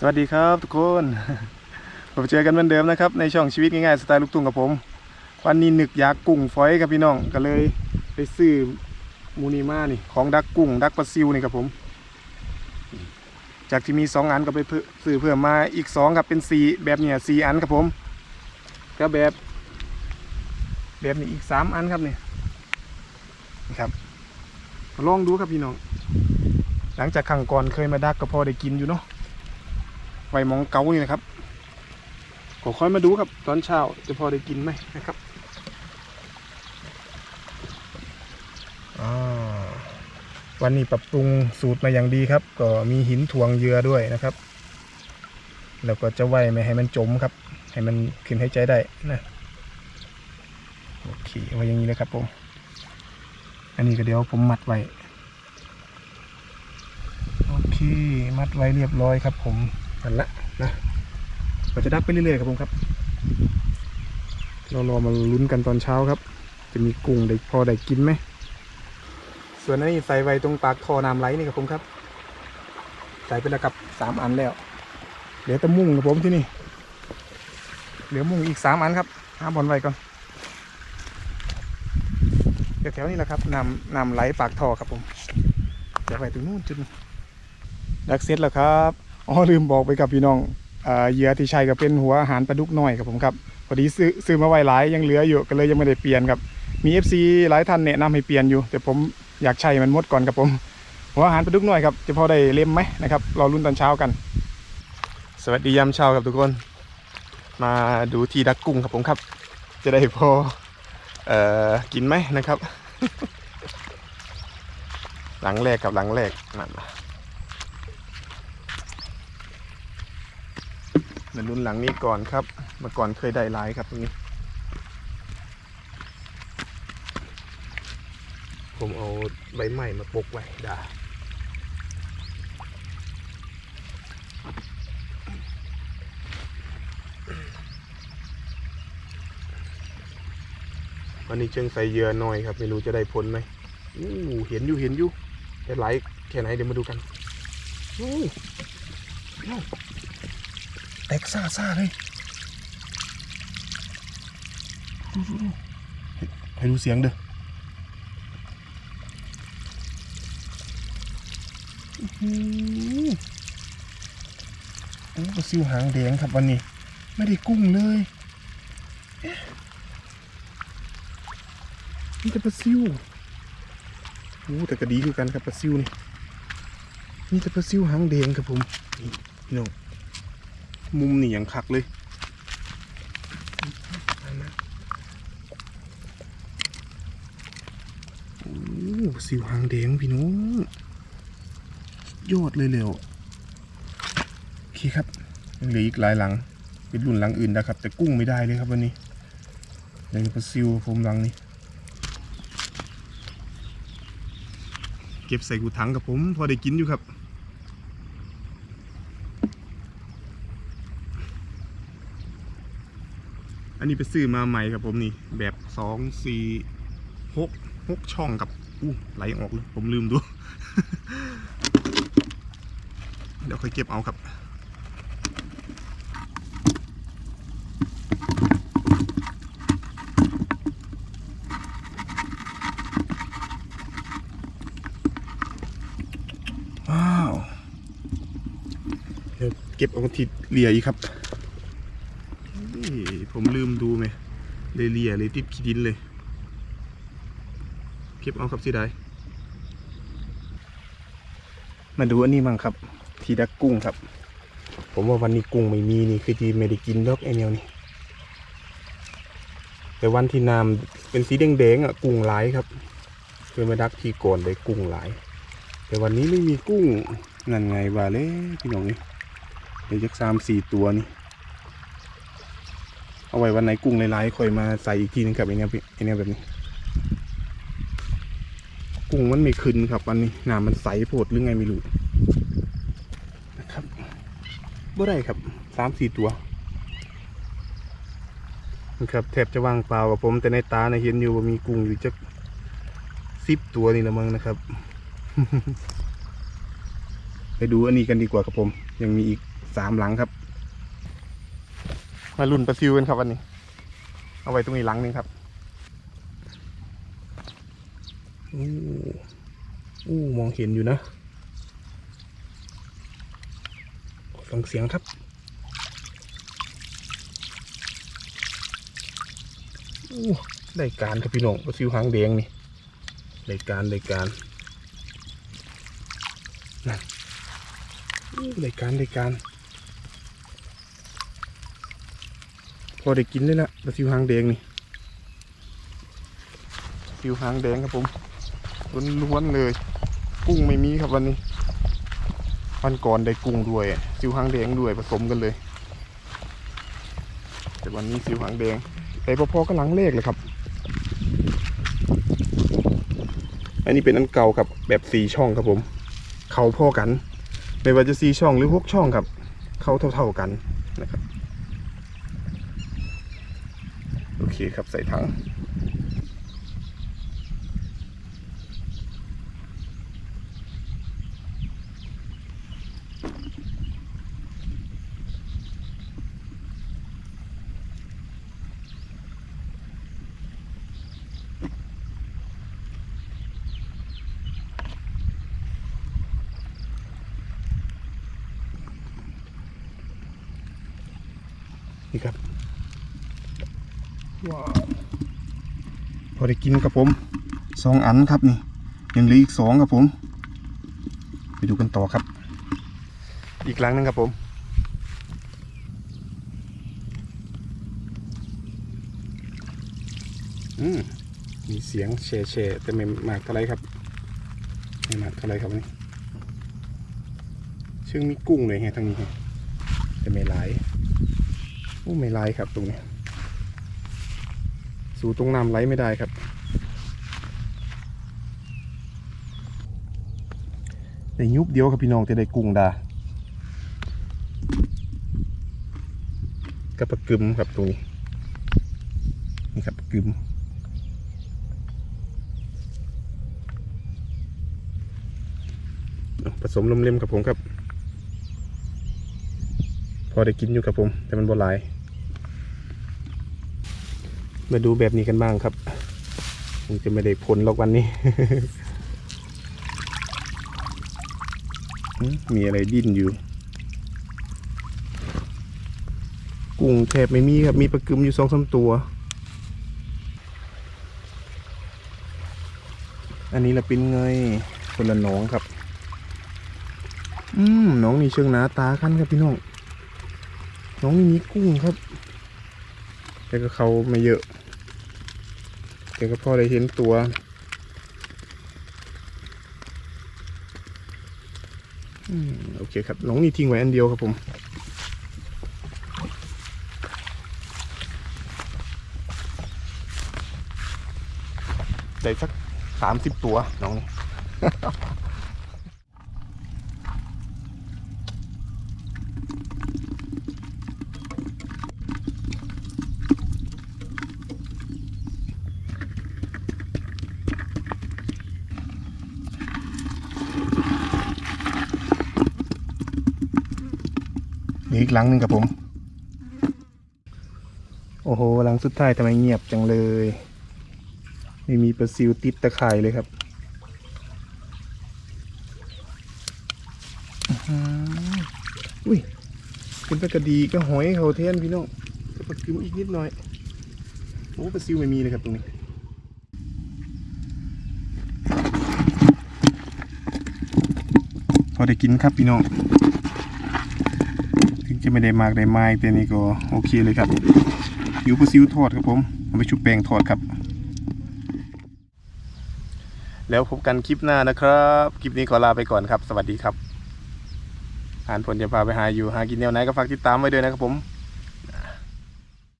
สวัสดีครับทุกคนผมเจอกันเหมือนเดิมนะครับ ในช่องชีวิตง่ายๆสไตล์ลูกทุ่งกับผม วันนี้หนึกอยากกุ้งฝอยครับพี่น้องก็เลยไปซื้อมูนีมานี่ของดักกุ้ง ดักปลาซิวนี่ครับผม จากที่มีสองอันก็ไปซื้อเพิ่มมาอีกสองครับเป็นสี่แบบเนี่ยสี่อันครับผมก็แบบ แบบนี้อีกสามอันครับนี่นครับลองดูครับพี่น้อง หลังจากครั้งก่อนเคยมาดักก็พอได้กินอยู่เนาะ ไวมองเกานี่นะครับก็ค่อยมาดูครับตอนเช้าจะพอได้กินไหมนะครับวันนี้ปรับปรุงสูตรมาอย่างดีครับ ก็มีหินถ่วงเหยื่อด้วยนะครับ แล้วก็จะไว้ไม่ให้มันจมครับ ให้มันขึ้นให้ใจได้นะโอเคไว้อย่างนี้เลยครับผมอันนี้ก็เดี๋ยวผมมัดไว้โอเค มัดไว้เรียบร้อยครับผม อันละนะเราจะดักไปเรื่อยๆครับผมครับ เรารอมาลุ้นกันตอนเช้าครับ จะมีกุ้งได้พอได้กินไหมส่วนนี้ใส่ไว้ตรงปากท่อน้ำไหลนี่ครับผมครับ ใส่ไปแล้วกับสามอันแล้วเหลือต่มุ้งครับผมที่นี่เหลือมุ้งอีกสามอันครับหาบอลไว้ก่อนแถวๆนี้แหละครับนำนำไหลปากท่อครับผมจะไปตรงนู้นจุดดักเซตแล้วครับ อ๋อลืมบอกไปกับพี่น้องเหยื่อที่ใช้ก็เป็นหัวอาหารปลาดุกน้อยครับผมครับพอดีซื้อซื้อมาไว้หลายยังเหลืออยู่ก็เลยยังไม่ได้เปลี่ยนครับมี FC หลายท่านแนะนำให้เปลี่ยนอยู่ แต่ผมอยากใช้มันหมดก่อนครับผมหัวอาหารปลาดุกน้อยครับจะพอได้เล่มไหมนะครับรอรุ่นตอนเช้ากัน สวัสดียามเช้าครับทุกคน มาดูที่ดักกุ้งครับผมครับ จะได้พอเอ่อกินไหมนะครับ หลังแรกกับหลังแรกนั่น มาลุ้นหลังนี้ก่อนครับ เมื่อก่อนเคยได้หลายครับตรงนี้ ผมเอาใบใหม่มาปกไว้ได้วันนี้เชิงใส่เยื่อหน่อยครับ ไม่รู้จะได้ผลไหมอู้เห็นอยู่เห็นอยู่แต่หลแค่ไหนเดี๋ยวมาดูกันอู้ แตกซ่าซ่าเลยดูดูดูให้ดูเสียงเด้ออือหือโอ้ปลาซิวหางแดงครับวันนี้ ไม่ได้กุ้งเลยนี่แต่ปลาซิวโอ้แต่ก็ดีคือกันครับปลาซิวนี่นี่แต่ปลาซิวหางแดงครับผมนี่พี่น้อง มุมนี่อย่างคักเลยโอ้สิวหางแดงพี่น้องยอดเลยเร็วโอเคครับยังเหลืออีกหลายหลัง เป็นรุ่นหลังอื่นนะครับ แต่กุ้งไม่ได้เลยครับวันนี้ยังปลาซิวผมหลังนี้เก็บใส่กูถังกับผม พอได้กินอยู่ครับ อันนี้ไปซื้อมาใหม่ครับผมนี่ แบบสองสี่หกหกช่องกับอู้ไหลออกเลย ผมลืมดู เดี๋ยวค่อยเก็บเอาครับว้าว เดี๋ยวเก็บเอาทีเหลียอีกครับ นี่ผมลืมดูไหม เลยเลียเลยติดขี้ดินเลย เก็บเอาครับสิได้มาดูอันนี้มั่งครับ ทีดักกุ้งครับ ผมว่าวันนี้กุ้งไม่มีนี่คือที่ไม่ได้กินดอกไอเนียวนี่แต่วันที่น้ำเป็นสีแดงๆอะกุ้งหลายครับเคยมาดักทีก่อนได้กุ้งหลาย แต่วันนี้ไม่มีกุ้งนั่นไงว่าเลยพี่น้องนี่เดี๋ยวจะสามสี่ตัวนี่ เอาไว้วันไหนกุ้งหลายๆค่อยมาใส่อีกทีนึงครับไอเนี้ยไอเนี้ยแบบนี้ กุ้งมันไม่ขึ้นครับวันนี้น้ำมันใสโพดหรือไงไม่รู้นะครับบ่ได้ครับสามสี่ตัวนะครับแทบจะว่างเปล่ากับผมแต่ในตาในเห็นอยู่ว่ามีกุ้งอยู่จักสิบตัวนี่ละมั้งนะครับ ไปดูอันนี้กันดีกว่าครับผม ยังมีอีกสามหลังครับ มาลุ่นปลาซิวกันครับวันนี้ เอาไว้ตรงนี้หลังนึงครับอู้อู้มองเห็นอยู่นะฟังเสียงครับอู้ได้การครับพี่น้องปลาซิวหางแดงนี่ได้การได้การนั่นได้การได้การ อได้กินเลยละปลาซิวหางแดงนี่ซิวหางแดงครับผมล้วนๆเลย กุ้งไม่มีครับวันนี้วันก่อนได้กุ้งด้วยซิวหางแดงด้วยผสมกันเลย แต่วันนี้ซิวหางแดงแต่พอๆก็หลังเลขเลยครับ อันนี้เป็นอันเก่าครับแบบสี่ช่องครับผม เขาพ่อกัน ไม่ว่าจะสี่ช่องหรือหกช่องครับ เขาเท่าๆกันนะครับ โอเคครับใส่ถัง พอได้กินครับผมสองอันครับนี่ยังเหลืออีกสองครับผม ไปดูกันต่อครับ อีกครั้งหนึงครับผมอืมมีเสียงแช่แช่ๆแต่ไม่มากเท่าไรครับไม่มากเท่าไรครับนี่ซึ่งมีกุ้งเลยไงทางนี้แต่ไม่หลายโอ้ไม่ไล่ครับตรงนี้ สู่ตรงน้ำไหลไม่ได้ครับ ได้ยุบเดียวครับพี่น้องจะได้กุ้งดากับปลากึมครับตรงนี้นี่ครับปลากึมผสมลมเล่มกับผมครับ พอได้กินอยู่กับผม แต่มันบ่หลาย มาดูแบบนี้กันบ้างครับคงจะไม่ได้ผลหรอกวันนี้ มีอะไรดิ้นอยู่ กุ้งแทบไม่มีครับ มีปลากึมอยู่สองสามตัว อันนี้ละเป็นไงคนละน้องครับ อืมน้องนี่เชิงหนาตาขั้นครับพี่น้อง น้องนี่มีกุ้งครับ แต่ก็เขาไม่เยอะ แต่ก็พอได้เห็นตัว โอเคครับน้องนี่ทิ้งไว้อันเดียวครับผมได้สักสามสิบตัวน้องนี่ อีกหลังหนึ่งครับผม โอ้โหหลังสุดท้ายทำไมเงียบจังเลย ไม่มีปลาซิวติดตะข่ายเลยครับอื้อหืออุ้ยเป็นปลากระดีก็หอยเขาเทนพี่น้องจะปลาซิวอีกนิดหน่อยโอ้ปลาซิวไม่มีเลยครับตรงนี้พอได้กินครับพี่น้องะไม่ได้มากได้ไม้แต่นี่ก็โอเคเลยครับอยู่ปลาซิวทอดครับผมเอาไปชุบแป้งทอดครับ แล้วพบกันคลิปหน้านะครับ คลิปนี้ขอลาไปก่อนครับ สวัสดีครับอ่านผลจะพาไปหาอยู่หากินแนวไหนก็ฝากติดตามไว้ด้วยนะครับผม